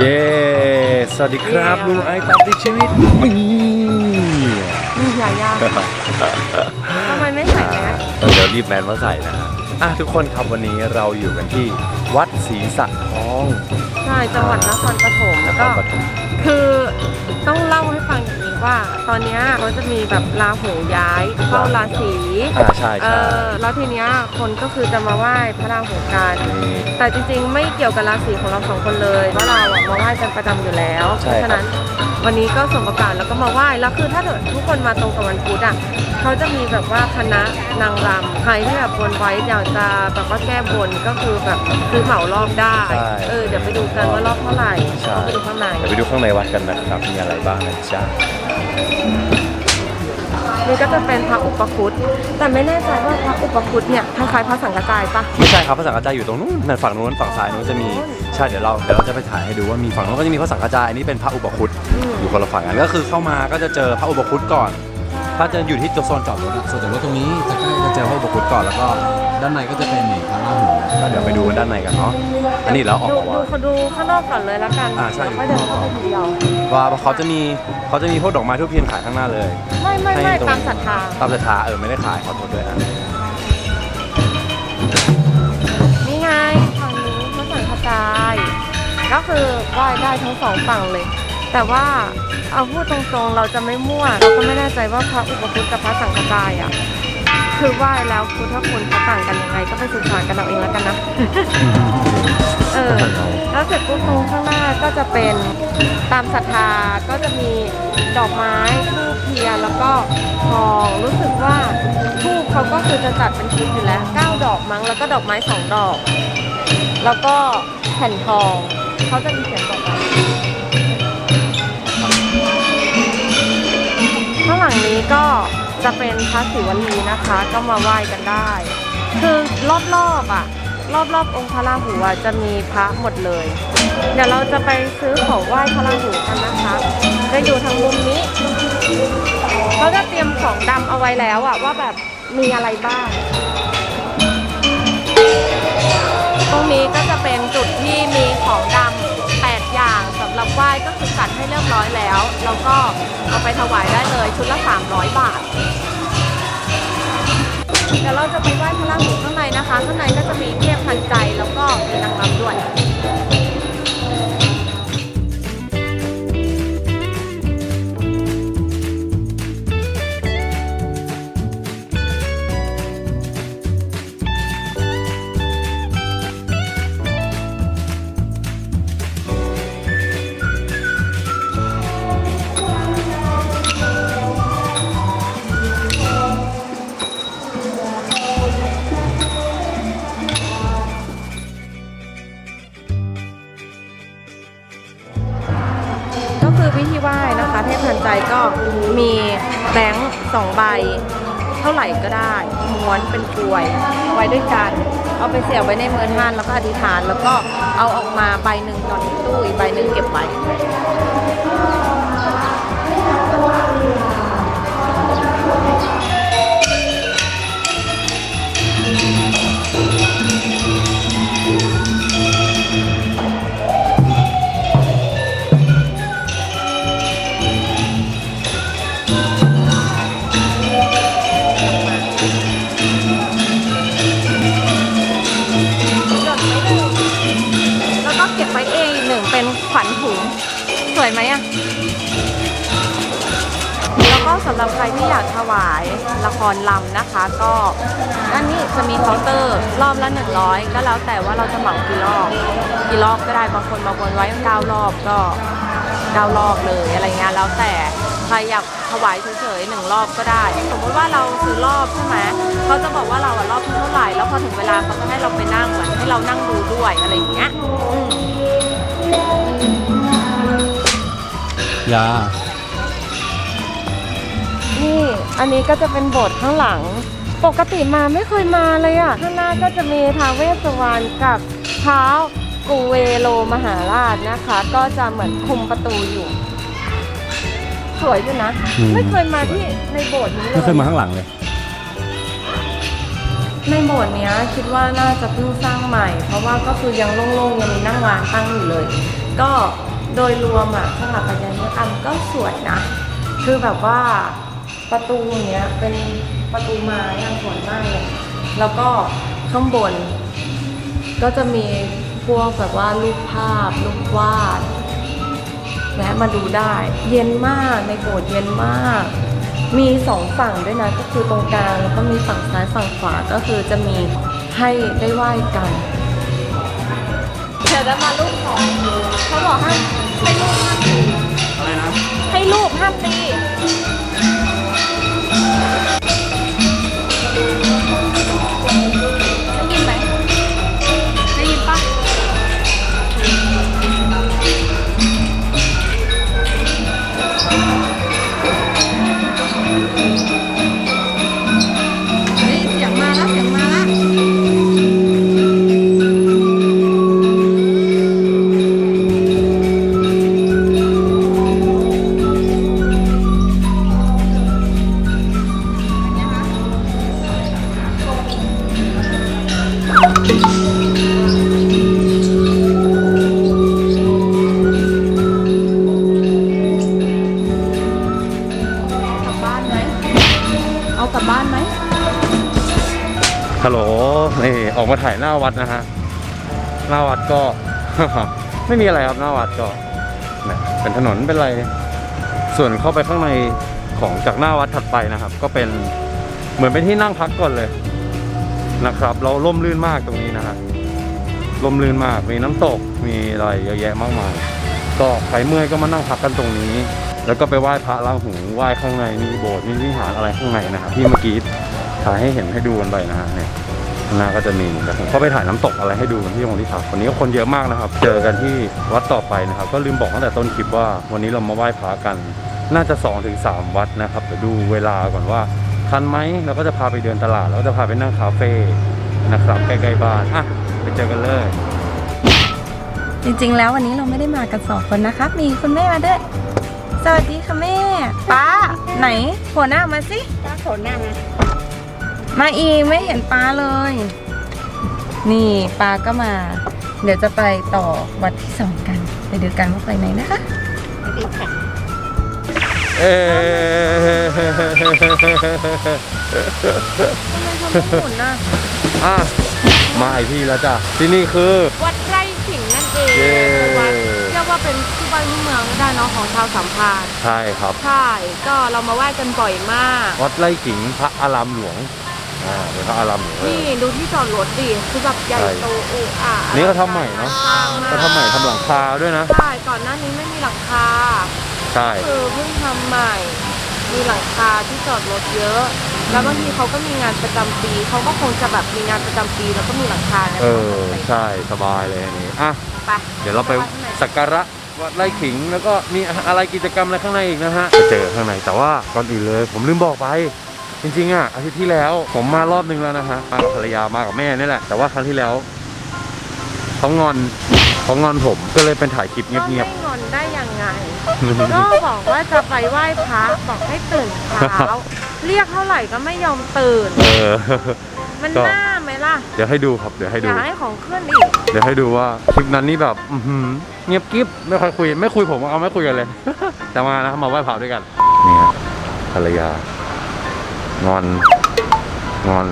เย้ สวัสดีครับลุงไอตามติดชีวิตนี่นี่ยายาทำไมไม่ใส่แมสเดี๋ยวรีบแมนมาใส่นะฮะอะทุกคนครับวันนี้เราอยู่กันที่วัดศรีสะทอง ใช่จังหวัดนครปฐมนแล้วคก็รปฐมคือต้องเล่าให้ฟังอย่างนี้ ว่าตอนเนี้ยเขาจะมีแบบราหูย้ายเข้าราศีอ่าใช่เอใช่อแล้วทีเนี้ยคนก็คือจะมาไหว้พระราหูกันนี่แต่จริงๆ ไม่เกี่ยวกับราศีของเราสองคนเลยเพราะเราอะมาไหว้กันประจำอยู่แล้ว เพใช่ราะครับฉะนั้นวันนี้ก็สมโอกาสแล้วก็มาไหว้แล้วคือถ้าเกิดทุกคนมาตรงกับวันพุธอะเขาจะมีแบบว่าคณะนางรำใครที่แบบบนไว้อยากจะแบบว่าแก้บนก็คือแบบซื้อเหมารอบได้ใช่ เออเดี๋ยวไปดูกันว่ารอบเท่าไหร่ใช่ต้องไปดูข้างใน เดี๋ยวไปดูข้างในวัดกันนะครับมีอะไรบ้างนะจ๊ะ นี่ก็จะเป็นพระอุปคุตแต่ไม่แน่ใจว่าพระอุปคุตเนี่ยคล้ายๆพระสังฆจายปะ ไม่ใช่ครับพระสังฆจายอยู่ตรงนู้นนั่นฝั่งนู้นฝั่งซ้ายนู้นจะมีใช่เดี๋ยวเราเดี๋ยวเราจะไปถ่ายให้ดูว่ามีฝั่งนู้นก็จะมีพระสังฆจายอันนี้เป็นพระอุปคุตอืมอยู่คนละฝั่งกันก็คือเข้ามาก็จะเจอพระอุปคุตก่อน ถ้าจะอยู่ที่โซนจอดรถอะโซนจอดรถตรงนี้จะใกล้จะเจอพระอุปคุตก่อนแล้วก็ด้านในก็จะเป็นนี่พระราหูก็เดี๋ยวไปดูกันด้านในกันเนาะอันนี้แล้วออกดูมาดูว่าเขาดูข้างนอกก่อนเลยแล้วกันอ่าใช่ แล้วค่อยเดินเข้าไปทีเดียวว่าเขาจะมีเขาจะมีพวกดอกไม้ทุกเพียนขายข้างหน้าเลย ไม่ไม่ให้ไม่ตรงตามศรัทธาตามศรัทธาเออไม่ได้ขายขอโทษด้วยอะนี่ไงฝั่งนี้พระสังฆจาย ก็คือไหว้ได้ทั้งสองฝั่งเลย แต่ว่าเอาพูดตรงๆเราจะไม่มั่วเราก็ไม่แน่ใจว่าพระอุปคุตกับพระสังฆจายอะคือไหว้แล้วพุทธคุณเขาต่างกันยังไง ก็ไปศึกษากันเอาเองแล้วกันนะ เออ แล้วเสร็จปุ๊บตรงข้างหน้าก็จะเป็นตามศรัทธาก็จะมีดอกไม้ทูบเทียนแล้วก็ทองรู้สึกว่าทูบเขาก็คือจะจัดเป็นชุดอยู่แล้วเก้าดอกมั้งแล้วก็ดอกไม้สองดอก แล้วก็แผ่นทองเขาจะมีเขียน บอกไว้ข้างนี้ก็จะเป็นพระศิวลีนะคะ ก็มาไหว้กันได้ คือรอบๆอะ รอบๆองค์พระราหูอะจะมีพระหมดเลย เดี๋ยวเราจะไปซื้อของไหว้พระราหูกันนะคะจะอยู่ทางมุมนี้เขาจะเตรียมของดำเอาไว้แล้วอะว่าแบบมีอะไรบ้าง ตรงนี้ก็จะเป็นจุดที่มีของดำแปดอย่าำหรับไหว้ก็คือจัดให้เรียบร้อยแล้ว แล้วก็เอาไปถวายได้เลยชุดละ 300 บาทเดี๋ยวเราจะไปไหว้พระราหูข้างในนะคะ ข้างในก็จะมีเทพทันใจแล้วก็มีนางรำด้วย ใบ เท่าไหร่ก็ได้ม้วนเป็นกลวยไว้ด้วยกัน เอาไปเสียบไว้ในมือท่านแล้วก็อธิษฐาน แล้วก็เอาออกมาใบหนึ่งนอนที่ตู้อีกใบหนึ่งเก็บไว้ ยไหมอะแล้วก็สำหรับใครที่อยากถวายละครลำนะคะ ก็ด้านนี้จะมีเคาน์เตอร์รอบละ100 ก็แล้วแต่ว่าเราจะเหมากี่รอบกี่รอบก็ได้บางคนมาบนไว้9รอบก็9รอบเลยอะไรเงี้ยแล้วแต่ใครอยากถวายเฉยๆหนึ่งรอบก็ได้ สมมติว่าเราซื้อรอบใช่ไหมเขาจะบอกว่าเราอะรอบที่เท่าไหร่แล้วพอถึงเวลาเขาจะให้เราไปนั่งเหมือนให้เรานั่งดูด้วยอะไรอย่างเงี้ย ยา นี่อันนี้ก็จะเป็นโบสถ์ข้างหลัง ปกติมาไม่เคยมาเลยอะ ข้างหน้าก็จะมีท้าวเวสสุวรรณกับเท้ากูเวโลมหาราชนะคะ ก็จะเหมือนคุมประตูอยู่ สวยอยู่นะไม่เคยมาที่ในโบสถ์นี้เลยไม่เคยมาข้างหลังเลย ในโบสถ์เนี้ยคิดว่าน่าจะเพิ่งสร้างใหม่ เพราะว่าก็คือยังโล่งๆยังมีนั่งร้านตั้งอยู่เลย ก็ โดยรวมอะสถาปัตยกรรมก็สวยนะ คือแบบว่าประตูเนี้ยเป็นประตูไม้อะสวยมากเลยแล้วก็ข้างบน ก็จะมีพวกแบบว่ารูปภาพรูปวาดแวะมาดูได้ เย็นมากในโบสถ์เย็นมาก มีสองฝั่งด้วยนะก็คือตรงกลางแล้วก็มีฝั่งซ้ายฝั่งขวาก็คือจะมีให้ได้ไหว้กัน เดี๋ยวจะมาลูกของเขาบอกให้ให้ลูกห้ามตีอะไรนะ ให้ลูกห้ามตี ถ่ายหน้าวัดนะฮะหน้าวัดก็ ไม่มีอะไรครับหน้าวัดก็เนี่ยเป็นถนนเป็นอะไร ส่วนเข้าไปข้างในของจากหน้าวัดถัดไปนะครับ ก็เป็นเหมือนเป็นที่นั่งพักก่อนเลยนะครับ เราล่มลื่นมากตรงนี้นะฮะล่มลื่นมากมีน้ำตกมีอะไรเยอะแยะมากมาย ก็ใครเมื่อยก็มานั่งพักกันตรงนี้ แล้วก็ไปไหว้พระราหูไหว้ข้างในมีโบสถ์มีวิหารอะไรข้างในนะครับที่เมื่อกี้ถ่ายให้เห็นให้ดูกันไปนะฮะเนี่ย หน้าก็จะมีแต่ผมเข้าไปถ่ายน้ำตกอะไรให้ดูกันที่ตรงที่พักวันนี้ก็คนเยอะมากนะครับ เจอกันที่วัดต่อไปนะครับ ก็ลืมบอกตั้งแต่ต้นคลิปว่า วันนี้เรามาไหว้พระกัน น่าจะ2อถึงสวัดนะครับเดี๋ยวดูเวลาก่อนว่าทันไหมเราก็จะพาไปเดินตลาดแล้วก็จะพาไปนั่งคาเฟ่นะครับใกล้ๆบ้านอะไปเจอกันเลย จริงๆ แล้ววันนี้เราไม่ได้มากันสองคนนะครับ มีคุณแม่มาด้วยสวัสดีค่ะแม่ ป้า ไหนหัวหน้ามาสิป้าโผล่หน้ามา มาอีกไม่เห็นป้าเลย นี่ป้าก็มา เดี๋ยวจะไปต่อวัดที่สองกัน ไปดูกันว่าไปไหนนะคะสวัสดีค่ะเอ๊ะหมุนน่ะอะมาอีกที่แล้วจ้ะที่นี่คือ วัดไร่ขิงนั่นเองเย้วัดเรียกว่าเป็นที่บ้านที่เมืองก็ได้เนาะของชาวสัมพันธ์ใช่ครับ ใช่ ก็เรามาไหว้กันบ่อยมาก วัดไร่ขิงพระอารามหลวง อ่าเป็นพระอารามหลวงเลย นี่ดูที่จอดรถดิคือแบบใหญ่ใช่โตโอ้อานี่เขาทำใหม่เนอะ สร้างากก็ทำใหม่ทำหลังคาด้วยนะ ใช่ก่อนหน้านี้ไม่มีหลังคาใช่ คือเพิ่งทำใหม่ มีหลังคาที่จอดรถเยอะ แล้วบางทีเขาก็มีงานประจำปีเขาก็คงจะแบบมีงานประจำปีแล้วก็มีหลังคานะเออ ใช่สบายเลยอันนี้อะ ไปเดี๋ยวเราไปสักการะวัดไร่ขิงแล้วก็มีอะไรกิจกรรมอะไรข้างในอีกนะฮะไปเจอข้างในแต่ว่าก่อนอื่นเลย ผมลืมบอกไป จริงๆอะอาทิตย์ที่แล้วผมมารอบนึงแล้วนะฮะมากับภรรยามากับแม่นี่แหละ แต่ว่าครั้งที่แล้วเขางอนเขางอนผมก็เลยเป็นถ่ายคลิปก็เงียบไม่งอนได้ยังไงๆก็บอกว่าจะไปไหว้พระบอกให้ตื่นเช้าเรียกเท่าไหร่ก็ไม่ยอมตื่น เออ มันก็ น่าไหมล่ะเดี๋ยวให้ดูครับเดี๋ยวให้อดู ย่าให้ของขึ้นอีกเดี๋ยวให้ดูว่าคลิปนั้นนี่แบบอื้อหือเงียบกิ๊บไม่ค่อยคุย ไม่คุยผมเอาไม่คุยกันเลย แต่มานะครับมาไหว้พระด้วยกันนี่ฮะภรรยา งอน งอน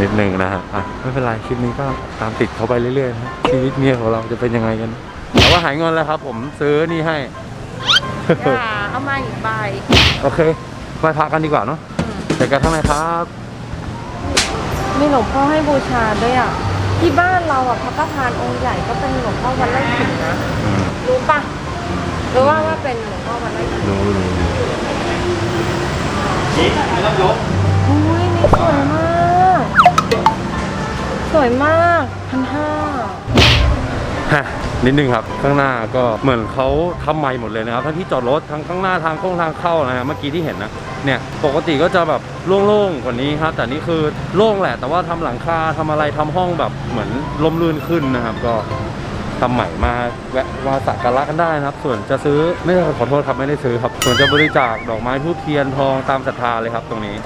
นิดนึงนะฮะอะไม่เป็นไรคลิปนี้ก็ตามติดเขาไปเรื่อยๆนะชีวิตเมียของเราจะเป็นยังไงกัน แต่ว่าหายงอนแล้วครับ ผมซื้อนี่ให้ อย่าเอามาอีกใบโอเคไหว้พระกันดีกว่าเนาะเจอกันข้างในครับ มีหลวงพ่อให้บูชาด้วยอะ ที่บ้านเราอะพระประธานองค์ใหญ่ก็เป็นหลวงพ่อวัดไร่ขิงนะอืมรู้ปะรู้ว่าว่าเป็นหลวงพ่อวัดไร่ขิง ดูดูดูอุ้ยนี่สวยมาก สวยมากพันห้าฮะนิดนึงครับ ข้างหน้าก็เหมือนเขาทำใหม่หมดเลยนะครับ ทั้งที่จอดรถทั้งข้างหน้าทางโค้งทางเข้านะฮะเมื่อกี้ที่เห็นนะเนี่ยปกติก็จะแบบโล่งๆกว่านี้ครับแต่นี่คือโล่งแหละ แต่ว่าทำหลังคาทำอะไรทำห้องแบบเหมือนลมลื่นขึ้นนะครับ ก็ ทำใหม่มาแวะวาสักการะกันได้นะครับ ส่วนจะซื้อไม่ได้ขอโทษครับไม่ได้ซื้อครับ ส่วนจะบริจาคดอกไม้ทูบเทียนทองตามศรัทธาเลยครับ ตรงนี้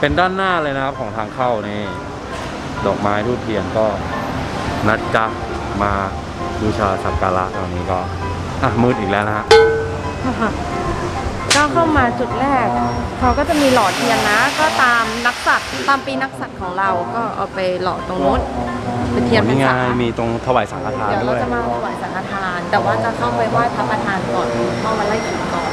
เป็นด้านหน้าเลยนะครับของทางเข้านี่ดอกไม้ทูบเทียนก็นัดจ้ะมาบูชาสักการะตรงนี้ก็อะมืดอีกแล้วนะฮะ ก็เข้ามาจุดแรก เขาก็จะมีหล่อเทียนนะ ก็ตามนักสัตว์ตามปีนักสัตว์ของเราก็เอาไปหล่อตรงนู้นเป็นเทียนพรนี่รไงษามีตรงถวายสังฆทานเดี๋ยวด้เราวยจะมาถวายสังฆทาน แต่ว่าจะเข้าไปไหว้พระประธานก่อนเข้ามาไล่ขิงก่อน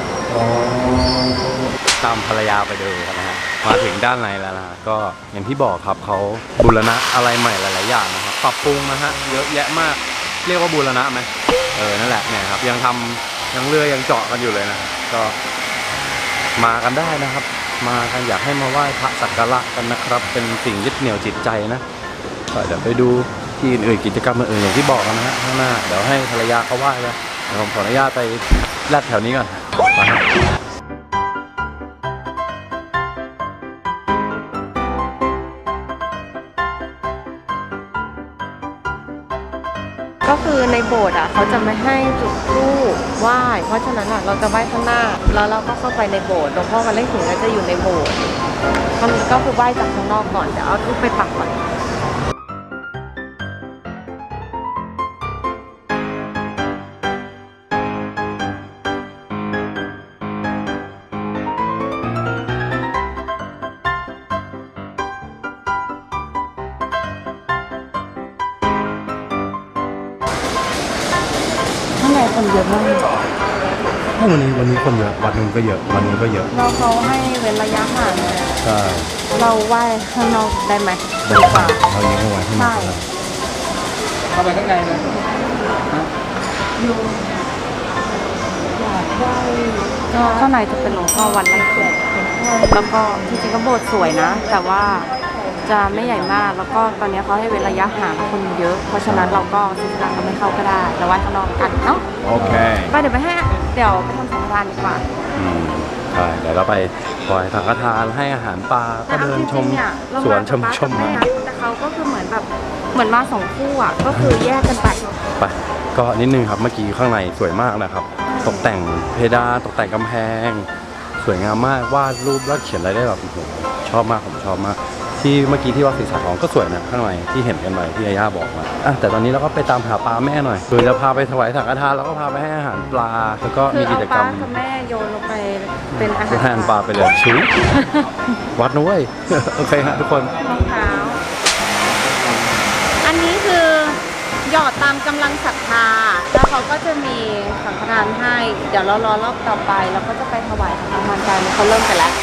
ตามภรรยาไปดูกันนะฮะมาถึงด้านในแล้วนะฮะก็อย่างที่บอกครับเขาบูรณะอะไรใหม่หลาย ๆ อย่างนะครับปรับปรุงนะฮะเยอะแยะมากเรียกว่าบูรณะไหมเออนั่นแหละเนี่ยครับยังทำยังเรือยังเจาะกันอยู่เลยนะก็ มากันได้นะครับ มากันอยากให้มาไหว้พระสักการะกันนะครับ เป็นสิ่งยึดเหนี่ยวจิตใจนะเดี๋ยวไปดูที่อื่นกิจกรรมอื่นอย่างที่บอกนนะฮะข้างหน้า เดี๋ยวให้ภรรยาเขาไหว้ไปเดี๋ยวผมขออนุญาตไปแลดแถวนี้ก่อน โบสถ์อะเขาจะไม่ให้จุดธูปไหว้เพราะฉะนั้นอะเราจะไหว้ข้างหน้า แล้วเราก็เข้าไปในโบสถ์หลวงพ่อกันเล่นถึงก็จะอยู่ในโบสถ์มันก็คือไหว้จากข้างนอกก่อนเดี๋ยวเอาธูปไปปักก่อน เยอะมากวันนี้วันนี้คนเยอะวันนึงก็เยอะวันนี้ก็เยอะเราเขาให้เว้นระยะห่างเลยใช่เราไหว้ข้างนอกได้ไหมได้ดีกว่าเราเลี้ยงเอาไว้ที่นี่ใช่เข้าไปข้างในเลยก็ข้างในจะเป็นหลวงพ่อวันไร่ขิงแล้วก็จริงๆก็โบสถ์สวยนะ แต่ว่า จะไม่ใหญ่มาก แล้วก็ตอนนี้เขาให้เว้นระยะห่างคนเยอะ เพราะฉะนั้นเราก็สิสละเราไม่เข้าก็ได้เราไหว้ข้างนอกกันเนาะโอเคไปเดี๋ยวไปให้เดี๋ยวไปทำสังฆทานดีกว่าอืมใช่เดี๋ยวเราไปปล่อยสังฆทานให้อาหารปลาก็แต่เอาเดินจชริมงๆเนี่ยเราสวนชกับมป๊าชกับมแม่มานะแต่เขาก็คือเหมือนแบบเหมือนมาสองคู่อะก็คือแยกกันไปไปก็นิดนึงครับเมื่อกี้ข้างในสวยมากนะครับ ตกแต่งเพดานตกแต่งกำแพง สวยงามมากวาดรูปแล้วเขียนอะไรได้แบบโอ้โหชอบมากผมชอบมาก ที่เมื่อกี้ที่วัดศรีสาทองก็สวยนะข้างในที่เห็นกันไปที่อาย่าบอกมาอะแต่ตอนนี้เราก็ไปตามหาปลาแม่หน่อยคือจะพาไปถวายสังฆทานแล้วก็พาไปให้อาหารปลาแล้วก็คืมีอกิเอาจกรป้ารมกับแม่โยนลงไปเป็นอาหารแทนปลาไปเลยชิววัดนะเว้ย โอเคฮะทุกคน รองเท้าอันนี้คือหยอดตามกำลังศรัทธา แล้วเขาก็จะมีสังฆทานให้ เดี๋ยวเรารอรอบต่อไป แล้วก็จะไปถวายสังฆทานกันเขาเริ่มกันแล้ว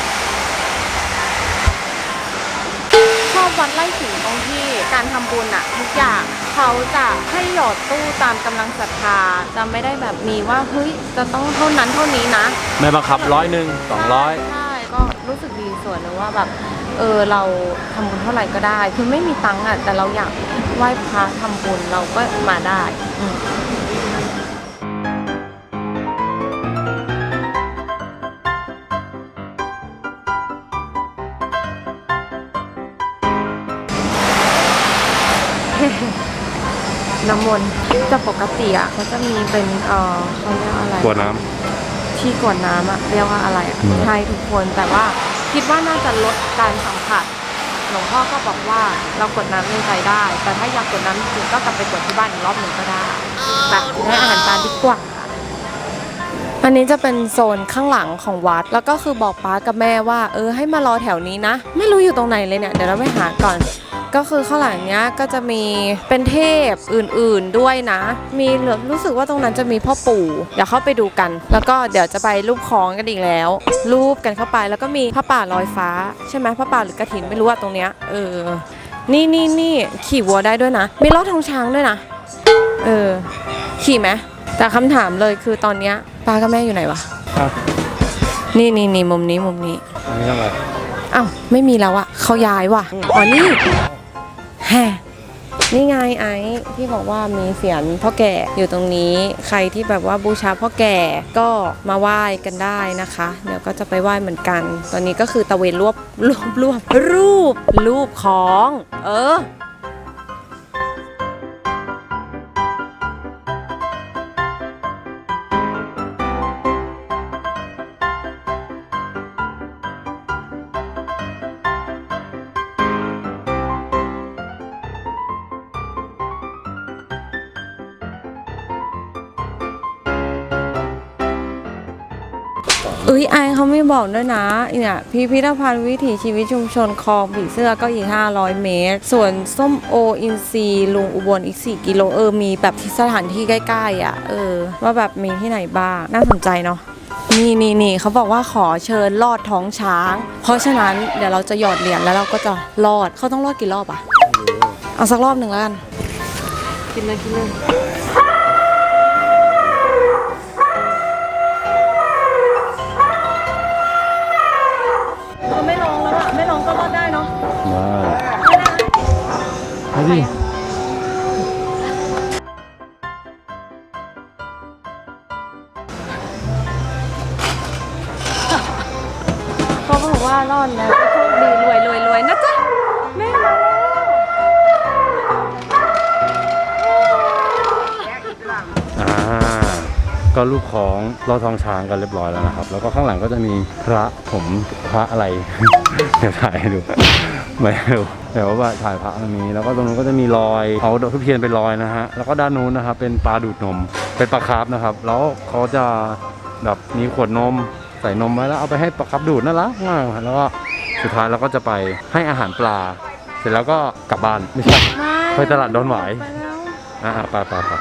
อบวัดไร่ขิงตรงที่การทำบุญอะทุกอย่างเขาจะให้หยอดตู้ตามกำลังศรัทธาจะไม่ได้แบบมีว่าเฮ้ยจะต้องเท่านั้นเท่านี้นะ ไม่บังคับร้อยหนึ่งสองร้อยใช่ก็รู้สึกดีส่วนหนึงว่าแบบเออเราทำบุญเท่าไหร่ก็ได้ คือไม่มีตังค์อะแต่เราอยากไหว้พระทำบุญเราก็มาได้อื น้ำมนต์จะปกติอะเขาจะมีเป็นเออเขาเรียกอะไรกลัวน้ที่กวดน้ำอะเรียกว่าอะไรอะอืมให้ทุกคนแต่ว่าคิดว่าน่าจะลดการสัมผัสหลวงพ่อก็บอกว่าเรากดน้ำในใจได้ แต่ถ้าอยากกดน้ำจริงๆก็กลับไปกดที่บ้านอีกรอบหนึ่งก็ได้แบบให้อาหารปลาดีกว่า อันนี้จะเป็นโซนข้างหลังของวัด แล้วก็คือบอกป้ากับแม่ว่า เออให้มารอแถวนี้นะ ไม่รู้อยู่ตรงไหนเลยเนี่ย เดี๋ยวเราไปหาก่อน ก็คือข้างหลังเนี้ยก็จะมีเป็นเทพอื่นๆด้วยนะ มีเรู้สึกว่าตรงนั้นจะมีพ่อปู่ เดี๋ยวเข้าไปดูกัน แล้วก็เดี๋ยวจะไปรูปคล้องกันอีกแล้ว รูปกันเข้าไปแล้วก็มีพระป่าลอยฟ้า ใช่ไหมพระป่าหรือกระถินไม่รู้อะตรงเนี้ยเออ นี่นี่นี่ขี่วัวได้ด้วยนะ มีลอทองช้างด้วยนะ เออ ขี่ไหมแต่คำถามเลยคือตอนเนี้ย ป้ากับแม่อยู่ไหนวะำอะนี่นี่นี่มุมนี้มุมนี้ อันนี้ทำอะไรอ้าวไม่มีแล้วอะเขาย้ายว่ะ อ๋อนี่แฮนี่ไงไอ้ที่บอกว่ามีเสียนพ่อแก่อยู่ตรงนี้ ใครที่แบบว่าบูชาพ่อแก่ก็มาไหว้กันได้นะคะ เดี๋ยวก็จะไปไหว้เหมือนกัน ตอนนี้ก็คือตะเวนรวบรวบรวบรูปรูปของ เออ บอกด้วยนะเนี่ยพิพิธภัณฑ์วิถีชีวิตชุมชนคลองผีเสื้อก็อีก 500 เมตร ส่วนส้มโออินซีลุงอุบลอีก 4 กิโลเออมีแบบสถานที่ใกล้ๆอะเออว่าแบบมีที่ไหนบ้าง น่าสนใจเนาะนี่นี่นี่เขาบอกว่าขอเชิญลอดท้องช้าง เพราะฉะนั้นเดี๋ยวเราจะหยอดเหรียญแล้วเราก็จะลอดเขาต้องลอดกี่รอบอะเอาสักรอบหนึ่งแล้วกันกินเลยกินเลย ได้ไปดิเขาบอกว่ารอดแล้วโชคดีรวยรวยรวยนะจ๊ะแม่มาแล้วอ่าก็ลูกของลอดทองช้างกันเรียบร้อยแล้วนะครับ แล้วก็ข้างหลังก็จะมีพระผมพระอะไร เดี๋ยวถ่ายให้ดู ไม่รู้แต่ว่าถ่ายพระตรงนี้ แล้วก็ตรงนู้นก็จะมีรอยเอาดอกทุกเทียนไปลอยนะฮะ แล้วก็ด้านนู้นนะครับเป็นปลาดูดนม เป็นปลาคาร์ฟนะครับ แล้วเขาจะแบบมีขวดนมใส่นมไว้แล้วเอาไปให้ปลาคาร์ฟดูดน่ารักมากแล้วก็สุดท้ายเราก็จะไปให้อาหารปลา เสร็จแล้วก็กลับบ้านไม่ใช่ไปตลาดดอนหวายไปแล้วอ่าไปไปไป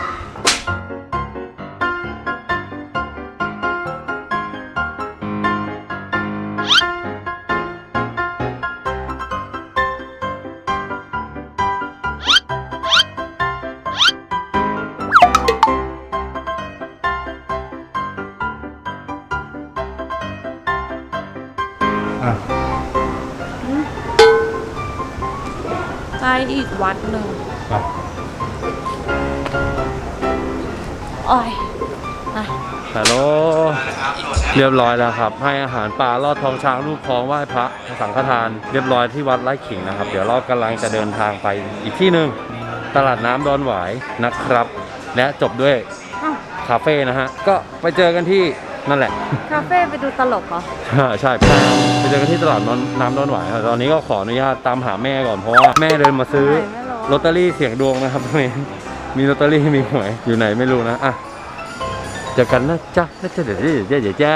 ไปอีกวัดหนึ่งไปโอ้ยอะฮัลโหลเรียบร้อยแล้วครับ ให้อาหารปลาลอดท้องช้างลูกคลองไหว้พระสังฆทาน เรียบร้อยที่วัดไร่ขิงนะครับ เดี๋ยวเรากำลังจะเดินทางไปอีกที่หนึ่งตลาดน้ำดอนหวายนะครับ และจบด้วยอ้าวคาเฟ่นะฮะ ก็ไปเจอกันที่ นั่นแหละ คาเฟ่ไปดูตลกเหรอใช่ไปเจอกันที่ตลาดน้ำน้ำดอนหวายครับตอนนี้ก็ขออนุญาตตามหาแม่ก่อนเพราะว่าแม่เดินมาซื้อไหนไม่รู้ ลอตเตอรี่เสียงดวงนะครับตรงนี้มีลอตเตอรี่มีหวยอยู่ไหนไม่รู้นะอะเจอกันนะจ๊ะแล้วเจอเดี๋ยวเดี๋ยวเดี๋ยวเดี๋ยวจ้า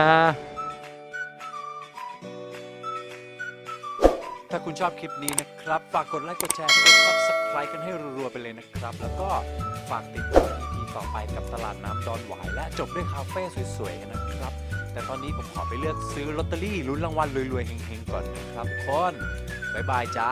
ถ้าคุณชอบคลิปนี้นะครับ ฝากกดไลค์กดแชร์กด subscribe กันให้รัวๆไปเลยนะครับ แล้วก็ฝากติดตาม EP ต่อไปกับตลาดน้ำดอนหวาย และจบด้วยคาเฟ่สวยๆนนะครับ แต่ตอนนี้ผมขอไปเลือกซื้อลอตเตอรี่ลุ้นรางวัลรวยๆเฮงๆก่อนนะครับทุกคนบ๊ายบายจ้า